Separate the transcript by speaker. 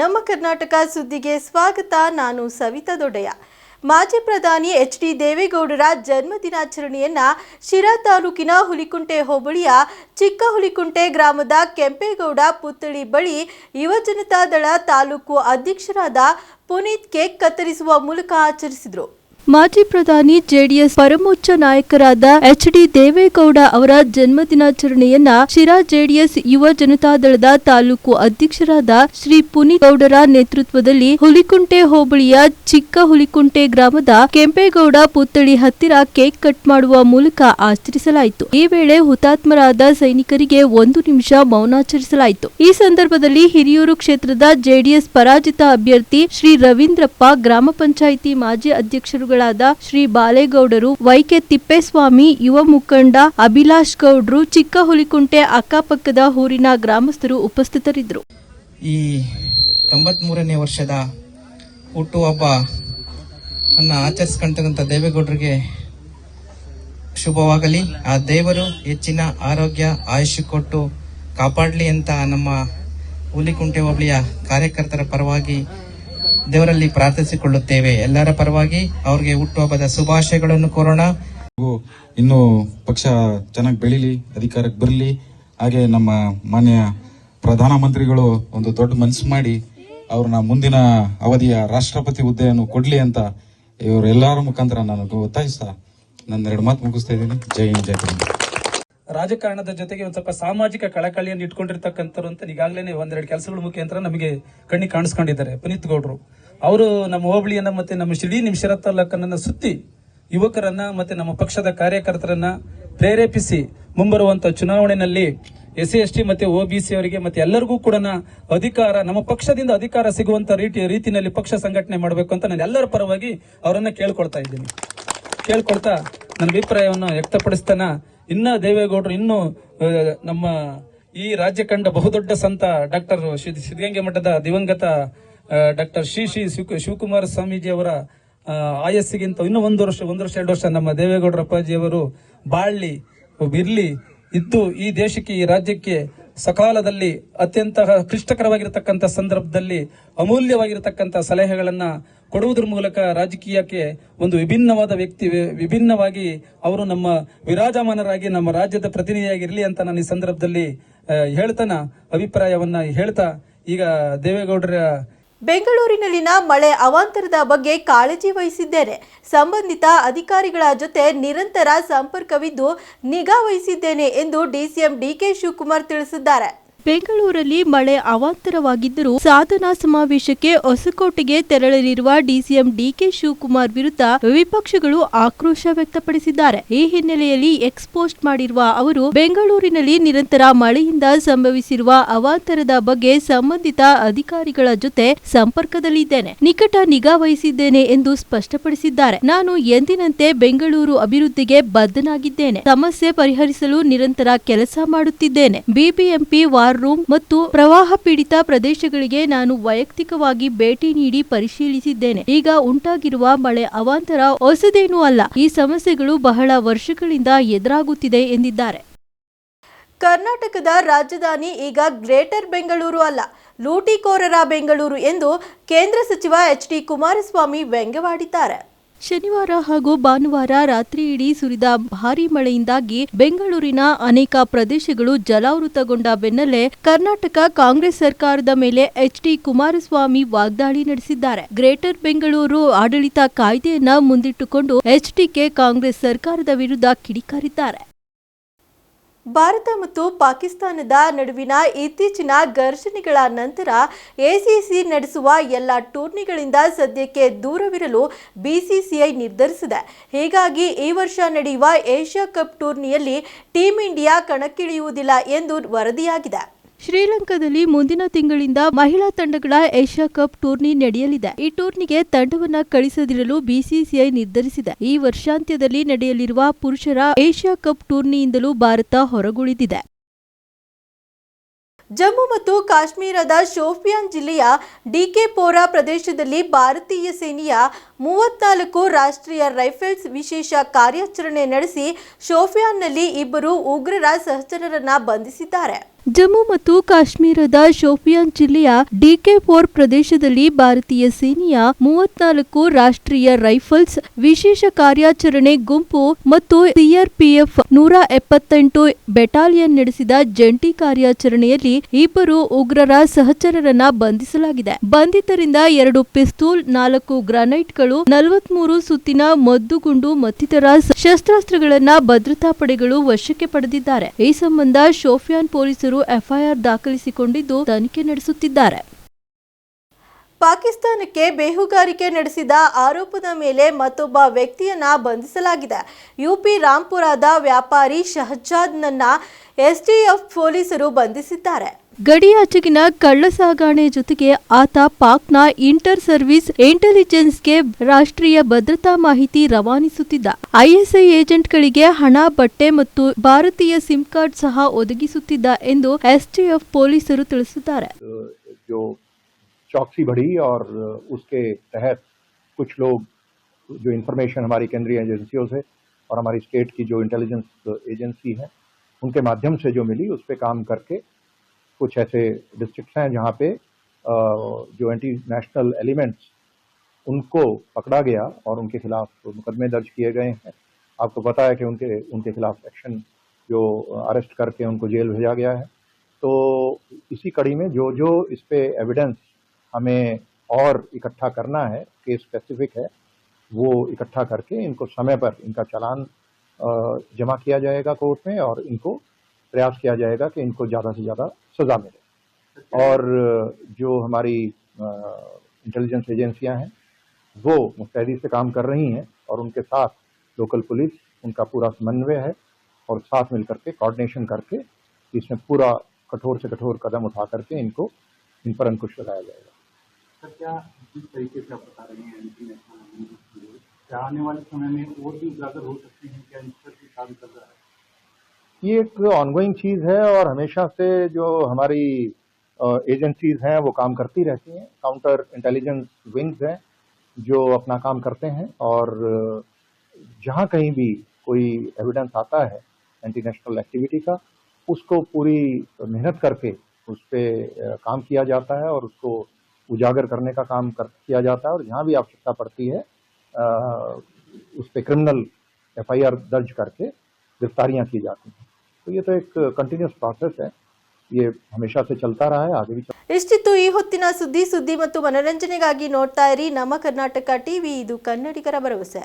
Speaker 1: ನಮ್ಮ ಕರ್ನಾಟಕ ಸುದ್ದಿಗೆ ಸ್ವಾಗತ. ನಾನು ಸವಿತಾ ದೊಡ್ಡಯ್ಯ. ಮಾಜಿ ಪ್ರಧಾನಿ ಎಚ್ ಡಿ ದೇವೇಗೌಡರ ಜನ್ಮ ದಿನಾಚರಣೆಯನ್ನ ಶಿರಾ ತಾಲೂಕಿನ ಹುಲಿಕುಂಟೆ ಹೋಬಳಿಯ ಚಿಕ್ಕ ಹುಲಿಕುಂಟೆ ಗ್ರಾಮದ ಕೆಂಪೇಗೌಡ ಪುತ್ಥಳಿ ಬಳಿ ಯುವಜನತಾದಳ ತಾಲೂಕು ಅಧ್ಯಕ್ಷರಾದ ಪುನೀತ್ ಕೇಕ್ ಕತ್ತರಿಸುವ ಮೂಲಕ ಆಚರಿಸಿದರು. ಮಾಜಿ ಪ್ರಧಾನಿ ಜೆಡಿಎಸ್ ಪರಮೋಚ್ಚ ನಾಯಕರಾದ ಎಚ್ ಡಿ ದೇವೇಗೌಡ ಅವರ ಜನ್ಮ ದಿನಾಚರಣೆಯನ್ನ ಶಿರಾ ಜೆಡಿಎಸ್ ಯುವ ಜನತಾದಳದ ತಾಲೂಕು ಅಧ್ಯಕ್ಷರಾದ ಶ್ರೀ ಪುನೀತ್ ಗೌಡರ ನೇತೃತ್ವದಲ್ಲಿ ಹುಲಿಕುಂಟೆ ಹೋಬಳಿಯ ಚಿಕ್ಕ ಹುಲಿಕುಂಟೆ ಗ್ರಾಮದ ಕೆಂಪೇಗೌಡ ಪುತ್ಥಳಿ ಹತ್ತಿರ ಕೇಕ್ ಕಟ್ ಮಾಡುವ ಮೂಲಕ ಆಚರಿಸಲಾಯಿತು. ಈ ವೇಳೆ ಹುತಾತ್ಮರಾದ ಸೈನಿಕರಿಗೆ ಒಂದು ನಿಮಿಷ ಮೌನಾಚರಿಸಲಾಯಿತು. ಈ ಸಂದರ್ಭದಲ್ಲಿ ಹಿರಿಯೂರು ಕ್ಷೇತ್ರದ ಜೆಡಿಎಸ್ ಪರಾಜಿತ ಅಭ್ಯರ್ಥಿ ಶ್ರೀ ರವೀಂದ್ರಪ್ಪ, ಗ್ರಾಮ ಪಂಚಾಯಿತಿ ಮಾಜಿ ಅಧ್ಯಕ್ಷರುಗಳಾದ ಶ್ರೀ ಬಾಲೇಗೌಡರು ವೈಕೆ ತಿಪ್ಪೇಸ್ವಾಮಿ, ಯುವ ಮುಖಂಡ ಅಭಿಲಾಷ್ ಗೌಡ್ರು ಚಿಕ್ಕ ಹುಲಿಕುಂಟೆ ಅಕ್ಕಪಕ್ಕದ ಊರಿನ ಗ್ರಾಮಸ್ಥರು ಉಪಸ್ಥಿತರಿದ್ದರು.
Speaker 2: ಈ ತೊಂಬತ್ಮೂರನೇ ವರ್ಷದ ಹುಟ್ಟುಹಬ್ಬ ಅನ್ನ ಆಚರಿಸ್ಕೊಂತಕ್ಕಂಥ ದೇವೇಗೌಡರಿಗೆ ಶುಭವಾಗಲಿ. ಆ ದೇವರು ಹೆಚ್ಚಿನ ಆರೋಗ್ಯ ಆಯುಷ್ ಕೊಟ್ಟು ಕಾಪಾಡಲಿ ಅಂತ ನಮ್ಮ ಹುಲಿಕುಂಟೆ ಹೋಬಳಿಯ ಕಾರ್ಯಕರ್ತರ ಪರವಾಗಿ ದೇವರಲ್ಲಿ ಪ್ರಾರ್ಥಿಸಿಕೊಳ್ಳುತ್ತೇವೆ. ಎಲ್ಲರ ಪರವಾಗಿ ಅವ್ರಿಗೆ ಹುಟ್ಟುಹಬ್ಬದ ಶುಭಾಶಯಗಳನ್ನು ಕೋರೋಣ.
Speaker 3: ಇನ್ನು ಪಕ್ಷ ಚೆನ್ನಾಗಿ ಬೆಳೀಲಿ, ಅಧಿಕಾರಕ್ಕೆ ಬರಲಿ. ಹಾಗೆ ನಮ್ಮ ಮಾನ್ಯ ಪ್ರಧಾನಮಂತ್ರಿಗಳು ಒಂದು ದೊಡ್ಡ ಮನಸ್ಸು ಮಾಡಿ ಅವ್ರನ್ನ ಮುಂದಿನ ಅವಧಿಯ ರಾಷ್ಟ್ರಪತಿ ಹುದ್ದೆಯನ್ನು ಕೊಡ್ಲಿ ಅಂತ ಇವರೆಲ್ಲರ ಮುಖಾಂತರ ನಾನು ಒತ್ತಾಯಿಸ್ತಾ ನನ್ನ ಎರಡು ಮಾತು ಮುಗಿಸ್ತಾ ಇದ್ದೀನಿ. ಜೈ ಹಿಂದ್, ಜೈ
Speaker 4: ರಾಜಕಾರಣದ ಜೊತೆಗೆ ಒಂದು ಸ್ವಲ್ಪ ಸಾಮಾಜಿಕ ಕಳಕಳಿಯನ್ನು ಇಟ್ಕೊಂಡಿರ್ತಕ್ಕಂಥವ್ರು ಅಂತ ಈಗಾಗಲೇ ಒಂದೆರಡು ಕೆಲಸಗಳ ಮುಖಾಂತರ ನಮಗೆ ಕಣ್ಣಿಗೆ ಕಾಣಿಸ್ಕೊಂಡಿದ್ದಾರೆ. ಪುನೀತ್ ಗೌಡ್ರು. ಅವರು ನಮ್ಮ ಹೋಬಳಿಯನ್ನ ಮತ್ತೆ ನಮ್ಮ ಶಿಡಿ ನಿಮ್ಮ ಶಿರಾ ತಾಲೂಕನ್ನ ಸುತ್ತಿ ಯುವಕರನ್ನ ಮತ್ತೆ ನಮ್ಮ ಪಕ್ಷದ ಕಾರ್ಯಕರ್ತರನ್ನ ಪ್ರೇರೇಪಿಸಿ ಮುಂಬರುವಂತ ಚುನಾವಣೆಯಲ್ಲಿ ಎಸ್ ಸಿ, ಎಸ್ ಟಿ ಮತ್ತೆ ಒ ಬಿ ಸಿ ಅವರಿಗೆ ಮತ್ತೆ ಎಲ್ಲರಿಗೂ ಕೂಡ ಅಧಿಕಾರ, ನಮ್ಮ ಪಕ್ಷದಿಂದ ಅಧಿಕಾರ ಸಿಗುವಂತ ರೀತಿ ರೀತಿಯಲ್ಲಿ ಪಕ್ಷ ಸಂಘಟನೆ ಮಾಡಬೇಕು ಅಂತ ನಾನು ಎಲ್ಲರ ಪರವಾಗಿ ಅವರನ್ನ ಕೇಳ್ಕೊಳ್ತಾ ಇದ್ದೀನಿ. ಕೇಳ್ಕೊಳ್ತಾ ನನ್ನ ಅಭಿಪ್ರಾಯವನ್ನು ವ್ಯಕ್ತಪಡಿಸ್ತಾನ ಇನ್ನ ದೇವೇಗೌಡರು ಇನ್ನು ನಮ್ಮ ಈ ರಾಜ್ಯ ಕಂಡ ಬಹುದೊಡ್ಡ ಸಂತ ಡಾಕ್ಟರ್ ಸಿದ್ಧಗಂಗೆ ಮಠದ ದಿವಂಗತ ಡಾಕ್ಟರ್ ಶ್ರೀ ಶ್ರೀ ಶಿವ- ಶಿವಕುಮಾರ ಸ್ವಾಮೀಜಿ ಅವರ ಆಯಸ್ಸಿಗಿಂತ ಇನ್ನೂ ಒಂದು ವರ್ಷ ಒಂದು ವರ್ಷ, ಎರಡು ವರ್ಷ ನಮ್ಮ ದೇವೇಗೌಡರ ಅಪ್ಪಾಜಿಯವರು ಬಾಳ್ಲಿ, ಬಿರ್ಲಿ ಇದ್ದು ಈ ದೇಶಕ್ಕೆ, ಈ ರಾಜ್ಯಕ್ಕೆ ಸಕಾಲದಲ್ಲಿ ಅತ್ಯಂತ ಕ್ಲಿಷ್ಟಕರವಾಗಿರತಕ್ಕಂಥ ಸಂದರ್ಭದಲ್ಲಿ ಅಮೂಲ್ಯವಾಗಿರತಕ್ಕಂಥ ಸಲಹೆಗಳನ್ನ ಕೊಡುವುದರ ಮೂಲಕ ರಾಜಕೀಯಕ್ಕೆ ಒಂದು ವಿಭಿನ್ನವಾದ ವ್ಯಕ್ತಿ, ವಿಭಿನ್ನವಾಗಿ ಅವರು ನಮ್ಮ ವಿರಾಜಮಾನರಾಗಿ, ನಮ್ಮ ರಾಜ್ಯದ ಪ್ರತಿನಿಧಿಯಾಗಿರಲಿ ಅಂತ ನಾನು ಈ ಸಂದರ್ಭದಲ್ಲಿ ಹೇಳ್ತಾನ, ಅಭಿಪ್ರಾಯವನ್ನ ಹೇಳ್ತಾ, ಈಗ ದೇವೇಗೌಡರ
Speaker 1: ಬೆಂಗಳೂರಿನಲ್ಲಿನ ಮಳೆ ಅವಾಂತರದ ಬಗ್ಗೆ ಕಾಳಜಿ ವಹಿಸಿದ್ದೇನೆ. ಸಂಬಂಧಿತ ಅಧಿಕಾರಿಗಳ ಜೊತೆ ನಿರಂತರ ಸಂಪರ್ಕವಿದ್ದು ನಿಗಾ ವಹಿಸಿದ್ದೇನೆ ಎಂದು ಡಿಸಿಎಂ ಡಿಕೆ ಶಿವಕುಮಾರ್ ತಿಳಿಸಿದ್ದಾರೆ. ಬೆಂಗಳೂರಲ್ಲಿ ಮಳೆ ಅವಾಂತರವಾಗಿದ್ದರೂ ಸಾಧನಾ ಸಮಾವೇಶಕ್ಕೆ ಹೊಸಕೋಟೆಗೆ ತೆರಳಲಿರುವ ಡಿಸಿಎಂ ಡಿಕೆ ಶಿವಕುಮಾರ್ ವಿರುದ್ಧ ವಿಪಕ್ಷಗಳು ಆಕ್ರೋಶ ವ್ಯಕ್ತಪಡಿಸಿದ್ದಾರೆ. ಈ ಹಿನ್ನೆಲೆಯಲ್ಲಿ ಎಕ್ಸ್ಪೋಸ್ಟ್ ಮಾಡಿರುವ ಅವರು, ಬೆಂಗಳೂರಿನಲ್ಲಿ ನಿರಂತರ ಮಳೆಯಿಂದ ಸಂಭವಿಸಿರುವ ಅವಾಂತರದ ಬಗ್ಗೆ ಸಂಬಂಧಿತ ಅಧಿಕಾರಿಗಳ ಜೊತೆ ಸಂಪರ್ಕದಲ್ಲಿದ್ದೇನೆ. ನಿಕಟ ನಿಗಾ ವಹಿಸಿದ್ದೇನೆ ಎಂದು ಸ್ಪಷ್ಟಪಡಿಸಿದ್ದಾರೆ. ನಾನು ಎಂದಿನಂತೆ ಬೆಂಗಳೂರು ಅಭಿವೃದ್ಧಿಗೆ ಬದ್ಧನಾಗಿದ್ದೇನೆ. ಸಮಸ್ಯೆ ಪರಿಹರಿಸಲು ನಿರಂತರ ಕೆಲಸ ಮಾಡುತ್ತಿದ್ದೇನೆ. ಬಿಬಿಎಂಪಿ ವಾರ್ ರೂಮ್ ಮತ್ತು ಪ್ರವಾಹ ಪೀಡಿತ ಪ್ರದೇಶಗಳಿಗೆ ನಾನು ವೈಯಕ್ತಿಕವಾಗಿ ಭೇಟಿ ನೀಡಿ ಪರಿಶೀಲಿಸಿದ್ದೇನೆ. ಈಗ ಉಂಟಾಗಿರುವ ಮಳೆ ಅವಾಂತರ ಹೊಸದೇನೂ ಅಲ್ಲ. ಈ ಸಮಸ್ಯೆಗಳು ಬಹಳ ವರ್ಷಗಳಿಂದ ಎದುರಾಗುತ್ತಿದೆ ಎಂದಿದ್ದಾರೆ. ಕರ್ನಾಟಕದ ರಾಜಧಾನಿ ಈಗ ಗ್ರೇಟರ್ ಬೆಂಗಳೂರು ಅಲ್ಲ. ಲೂಟಿಕೋರರ ಬೆಂಗಳೂರು ಎಂದು ಕೇಂದ್ರ ಸಚಿವ ಎಚ್ ಡಿ ಕುಮಾರಸ್ವಾಮಿ ವ್ಯಂಗ್ಯವಾಡಿದ್ದಾರೆ. ಶನಿವಾರ ಹಾಗೂ ಭಾನುವಾರ ರಾತ್ರಿ ಇಡೀ ಸುರಿದ ಭಾರೀ ಮಳೆಯಿಂದಾಗಿ ಬೆಂಗಳೂರಿನ ಅನೇಕ ಪ್ರದೇಶಗಳು ಜಲಾವೃತಗೊಂಡ ಬೆನ್ನಲ್ಲೇ ಕರ್ನಾಟಕ ಕಾಂಗ್ರೆಸ್ ಸರ್ಕಾರದ ಮೇಲೆ ಎಚ್ ಡಿ ಕುಮಾರಸ್ವಾಮಿ ವಾಗ್ದಾಳಿ ನಡೆಸಿದ್ದಾರೆ. ಗ್ರೇಟರ್ ಬೆಂಗಳೂರು ಆಡಳಿತ ಕಾಯ್ದೆಯನ್ನ ಮುಂದಿಟ್ಟುಕೊಂಡು ಎಚ್ಡಿಕೆ ಕಾಂಗ್ರೆಸ್ ಸರ್ಕಾರದ ವಿರುದ್ಧ ಕಿಡಿಕಾರಿದ್ದಾರೆ. ಭಾರತ ಮತ್ತು ಪಾಕಿಸ್ತಾನದ ನಡುವಿನ ಇತ್ತೀಚಿನ ಘರ್ಷಣೆಗಳ ನಂತರ ಎಸಿಸಿ ನಡೆಸುವ ಎಲ್ಲ ಟೂರ್ನಿಗಳಿಂದ ಸದ್ಯಕ್ಕೆ ದೂರವಿರಲು ಬಿಸಿಸಿಐ ನಿರ್ಧರಿಸಿದೆ. ಹೀಗಾಗಿ ಈ ವರ್ಷ ನಡೆಯುವ ಏಷ್ಯಾ ಕಪ್ ಟೂರ್ನಿಯಲ್ಲಿ ಟೀಂ ಇಂಡಿಯಾ ಕಣಕ್ಕಿಳಿಯುವುದಿಲ್ಲ ಎಂದು ವರದಿಯಾಗಿದೆ. ಶ್ರೀಲಂಕಾದಲ್ಲಿ ಮುಂದಿನ ತಿಂಗಳಿಂದ ಮಹಿಳಾ ತಂಡಗಳ ಏಷ್ಯಾ ಕಪ್ ಟೂರ್ನಿ ನಡೆಯಲಿದೆ. ಈ ಟೂರ್ನಿಗೆ ತಂಡವನ್ನು ಕಳಿಸದಿರಲು ಬಿಸಿಸಿಐ ನಿರ್ಧರಿಸಿದೆ. ಈ ವರ್ಷಾಂತ್ಯದಲ್ಲಿ ನಡೆಯಲಿರುವ ಪುರುಷರ ಏಷ್ಯಾ ಕಪ್ ಟೂರ್ನಿಯಿಂದಲೂ ಭಾರತ ಹೊರಗುಳಿದಿದೆ. ಜಮ್ಮು ಮತ್ತು ಕಾಶ್ಮೀರದ ಶೋಪಿಯಾನ್ ಜಿಲ್ಲೆಯ ಡಿಕೆಪೋರಾ ಪ್ರದೇಶದಲ್ಲಿ ಭಾರತೀಯ ಸೇನೆಯ ಮೂವತ್ನಾಲ್ಕು ರಾಷ್ಟ್ರೀಯ ರೈಫಲ್ಸ್ ವಿಶೇಷ ಕಾರ್ಯಾಚರಣೆ ನಡೆಸಿ ಶೋಪಿಯಾನ್ನಲ್ಲಿ ಇಬ್ಬರು ಉಗ್ರರ ಸಹಚರರನ್ನ ಬಂಧಿಸಿದ್ದಾರೆ. ಜಮ್ಮು ಮತ್ತು ಕಾಶ್ಮೀರದ ಶೋಪಿಯಾನ್ ಜಿಲ್ಲೆಯ ಡಿಕೆ ಫೋರ್ ಪ್ರದೇಶದಲ್ಲಿ ಭಾರತೀಯ ಸೇನೆಯ ಮೂವತ್ನಾಲ್ಕು ರಾಷ್ಟ್ರೀಯ ರೈಫಲ್ಸ್ ವಿಶೇಷ ಕಾರ್ಯಾಚರಣೆ ಗುಂಪು ಮತ್ತು ಸಿಆರ್ಪಿಎಫ್ ನೂರ ಎಪ್ಪತ್ತೆಂಟು ಬೆಟಾಲಿಯನ್ ನಡೆಸಿದ ಜಂಟಿ ಕಾರ್ಯಾಚರಣೆಯಲ್ಲಿ ಇಬ್ಬರು ಉಗ್ರರ ಸಹಚರರನ್ನ ಬಂಧಿಸಲಾಗಿದೆ. ಬಂಧಿತರಿಂದ ಎರಡು ಪಿಸ್ತೂಲ್, ನಾಲ್ಕು ಗ್ರಾನೈಟ್ಗಳು, ನಲವತ್ಮೂರು ಸುತ್ತಿನ ಮದ್ದುಗುಂಡು ಮತ್ತಿತರ ಶಸ್ತ್ರಾಸ್ತ್ರಗಳನ್ನ ಭದ್ರತಾ ಪಡೆಗಳು ವಶಕ್ಕೆ ಪಡೆದಿದ್ದಾರೆ. ಈ ಸಂಬಂಧ ಶೋಫಿಯಾನ್ ಪೊಲೀಸರು ಎಫ್ಐಆರ್ ದಾಖಲಿಸಿಕೊಂಡಿದ್ದು ತನಿಖೆ ನಡೆಸುತ್ತಿದ್ದಾರೆ. ಪಾಕಿಸ್ತಾನಕ್ಕೆ ಬೇಹುಗಾರಿಕೆ ನಡೆಸಿದ ಆರೋಪದ ಮೇಲೆ ಮತ್ತೊಬ್ಬ ವ್ಯಕ್ತಿಯನ್ನ ಬಂಧಿಸಲಾಗಿದೆ. ಯುಪಿ ರಾಂಪುರದ ವ್ಯಾಪಾರಿ ಶಹಜಾದ್ನನ್ನ ಎಸ್ಟಿಎಫ್ ಪೊಲೀಸರು ಬಂಧಿಸಿದ್ದಾರೆ. ಗಡಿಯಾಚೆಗಿನ ಕಳ್ಳ ಸಾಗಾಣೆ ಜೊತೆಗೆ ಆತ ಪಾಕ್ನ ಇಂಟರ್ ಸರ್ವಿಸ್ ಇಂಟೆಲಿಜೆನ್ಸ್ಗೆ ರಾಷ್ಟ್ರೀಯ ಭದ್ರತಾ ಮಾಹಿತಿ ರವಾನಿಸುತ್ತಿದ್ದ ಐಎಸ್ಐ ಏಜೆಂಟ್ಗಳಿಗೆ ಹಣ ಬಟ್ಟೆ ಮತ್ತು ಭಾರತೀಯ ಸಿಮ್ ಕಾರ್ಡ್ ಸಹ ಒದಗಿಸುತ್ತಿದ್ದ ಎಂದು ಎಸ್ಟಿಎಫ್ ಪೊಲೀಸರು ತಿಳಿಸಿದ್ದಾರೆ
Speaker 5: जो चौकसी बढ़ी और उसके तहत कुछ लोग जो इंफॉर्मेशन हमारी केंद्रीय एजेंसियों से और हमारी स्टेट की जो इंटेलिजेंस एजेंसी है उनके माध्यम से जो मिली उस पर काम करके कुछ ऐसे डिस्ट्रिक्ट हैं जहाँ पे जो एंटी नेशनल एलिमेंट्स उनको पकड़ा गया और उनके खिलाफ मुकदमे दर्ज किए गए हैं। आपको पता है कि उनके उनके खिलाफ एक्शन जो अरेस्ट करके उनको जेल भेजा गया है। तो इसी कड़ी में जो जो इस पे एविडेंस हमें और इकट्ठा करना है केस स्पेसिफिक है, वो इकट्ठा करके इनको समय पर इनका चालान जमा किया जाएगा कोर्ट में और इनको प्रयास किया जाएगा कि इनको ज़्यादा से ज़्यादा सज़ा मिले। और जो हमारी इंटेलिजेंस एजेंसियाँ हैं वो मुस्तैदी से काम कर रही हैं और उनके साथ लोकल पुलिस उनका पूरा समन्वय है और साथ मिल करके कोऑर्डिनेशन करके इसमें पूरा कठोर से कठोर कदम उठा करके इनको इन पर अंकुश लगाया जाएगा।
Speaker 6: सर क्या जिस तरीके से आप बता रहे हैं क्या आने वाले समय में और भी उजागर हो सकते हैं क्या इन पर भी काम कर रहा है?
Speaker 5: ये एक ऑनगोइंग चीज़ है और हमेशा से जो हमारी एजेंसीज हैं वो काम करती रहती हैं। काउंटर इंटेलिजेंस विंग्स हैं जो अपना काम करते हैं और जहाँ कहीं भी कोई एविडेंस आता है एंटी नेशनल एक्टिविटी का उसको पूरी मेहनत करके उस पर काम किया जाता है और उसको उजागर करने का काम कर किया जाता है और जहाँ भी आवश्यकता पड़ती है अ, उस पर क्रिमिनल एफआईआर दर्ज करके गिरफ्तारियाँ की जाती हैं। तो ये तो एक कंटिन्यूस प्रोसेस है ये हमेशा से चलता रहा है आगे भी चल
Speaker 1: ಇಷ್ಟಿತ್ತು ಈ ಹೊತ್ತಿನ ಸುದ್ದಿ ಸುದ್ದಿ ಮತ್ತು ಮನರಂಜನೆಗಾಗಿ ನೋಡ್ತಾ ಇರಿ ನಮ್ಮ ಕರ್ನಾಟಕ ಟಿವಿ ಇದು ಕನ್ನಡಿಗರ ಭರವಸೆ